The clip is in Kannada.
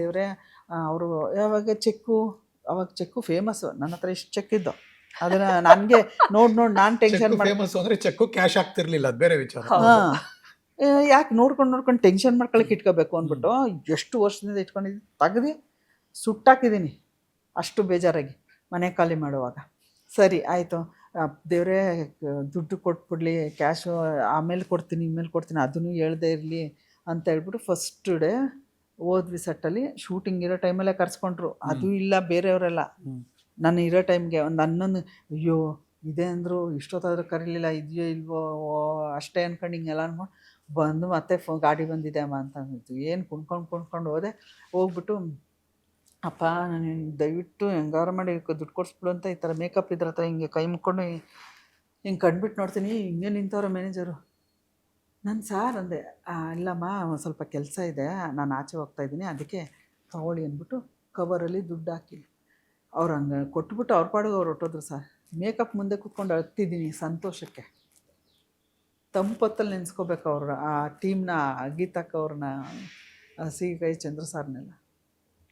ದೇವ್ರೆ ಅವರು ಯಾವಾಗ ಚೆಕ್ಕು? ಅವಾಗ ಚೆಕ್ಕು ಫೇಮಸ್ಸು ನನ್ನ ಹತ್ರ ಇಷ್ಟು ಚೆಕ್ ಇದ್ದು. ಅದನ್ನ ನನಗೆ ನೋಡ್ ನೋಡಿ ನಾನು ಟೆನ್ಷನ್ ಮಾಡಿ ಫೇಮಸ್ ಅಂದ್ರೆ ಚೆಕ್ಕು ಕ್ಯಾಶ್ ಆಗ್ತಿರ್ಲಿಲ್ಲ ಅದು ಬೇರೆ ವಿಚಾರ. ಯಾಕೆ ನೋಡ್ಕೊಂಡು ನೋಡ್ಕೊಂಡು ಟೆನ್ಷನ್ ಮಾಡ್ಕೊಳಕ್ಕೆ ಇಟ್ಕೋಬೇಕು ಅಂದ್ಬಿಟ್ಟು ಎಷ್ಟು ವರ್ಷದಿಂದ ಇಟ್ಕೊಂಡಿದ್ದು ತೆಗ್ದು ಸುಟ್ಟಾಕಿದ್ದೀನಿ ಅಷ್ಟು ಬೇಜಾರಾಗಿ ಮನೆ ಖಾಲಿ ಮಾಡುವಾಗ. ಸರಿ ಆಯಿತು. ದೇವರೇ ದುಡ್ಡು ಕೊಟ್ಬಿಡ್ಲಿ ಕ್ಯಾಶು ಆಮೇಲೆ ಕೊಡ್ತೀನಿ ಇಮೇಲೆ ಕೊಡ್ತೀನಿ ಅದನ್ನು ಹೇಳ್ದೇ ಇರಲಿ ಅಂತ ಹೇಳ್ಬಿಟ್ಟು ಫಸ್ಟ್ ಡೇ ಹೋದ್ವಿ ಸೆಟ್ಟಲ್ಲಿ ಶೂಟಿಂಗ್ ಇರೋ ಟೈಮಲ್ಲೇ ಕರ್ಸ್ಕೊಂಡ್ರು. ಅದು ಇಲ್ಲ ಬೇರೆಯವರೆಲ್ಲ. ನಾನು ಇರೋ ಟೈಮ್ಗೆ ಒಂದು ಹನ್ನೊಂದು ಅಯ್ಯೋ ಇದೆ ಅಂದರು ಇಷ್ಟೊತ್ತಾದ್ರೂ ಕರೀಲಿಲ್ಲ ಇದೆಯೋ ಇಲ್ವೋ ಓ, ಅಷ್ಟೇ ಅನ್ಕೊಂಡು ಹಿಂಗೆಲ್ಲ ಅನ್ಕೊಂಡು ಬಂದು ಮತ್ತೆ ಫೋ ಗಾಡಿ ಬಂದಿದೆ ಅಮ್ಮ ಅಂತ ಅಂದಿತ್ತು ಏನು ಕುಣ್ಕೊಂಡು ಕುಣ್ಕೊಂಡು ಹೋದೆ. ಹೋಗ್ಬಿಟ್ಟು ಅಪ್ಪ ನಾನು ದಯವಿಟ್ಟು ಹೆಂಗಾರು ಮಾಡಿ ದುಡ್ಡು ಕೊಡಿಸ್ಬಿಡು ಅಂತ ಈ ಥರ ಮೇಕಪ್ ಇದ್ರ ಹತ್ರ ಹಿಂಗೆ ಕೈ ಮುಕ್ಕೊಂಡು ಹಿಂಗೆ ಕಂಡ್ಬಿಟ್ಟು ನೋಡ್ತೀನಿ. ಹಿಂಗೆ ನಿಂತವ್ರ ಮ್ಯಾನೇಜರು ನಾನು ಸಾರ್ ಅಂದೆ ಇಲ್ಲಮ್ಮ, ಒಂದು ಸ್ವಲ್ಪ ಕೆಲಸ ಇದೆ, ನಾನು ಆಚೆ ಹೋಗ್ತಾ ಇದ್ದೀನಿ, ಅದಕ್ಕೆ ತಗೊಳ್ಳಿ ಅಂದ್ಬಿಟ್ಟು ಕವರಲ್ಲಿ ದುಡ್ಡು ಹಾಕಿ. ಅವ್ರು ಹಂಗೆ ಕೊಟ್ಬಿಟ್ಟು ಅವ್ರ ಪಾಡಿಗೆ ಅವ್ರು ಹೊಟ್ಟೋದ್ರು ಸರ್. ಮೇಕಪ್ ಮುಂದೆ ಕೂತ್ಕೊಂಡು ಅಳ್ತಿದ್ದೀನಿ ಸಂತೋಷಕ್ಕೆ. ತಂಪೊತ್ತಲ್ಲಿ ನೆನೆಸ್ಕೋಬೇಕು ಅವ್ರ, ಆ ಟೀಮ್ನ ಗೀತಕ್ಕ ಅವ್ರನ್ನ ಸಿ ಕೈ ಚಂದ್ರ ಸಾರ್ನೆಲ್ಲ.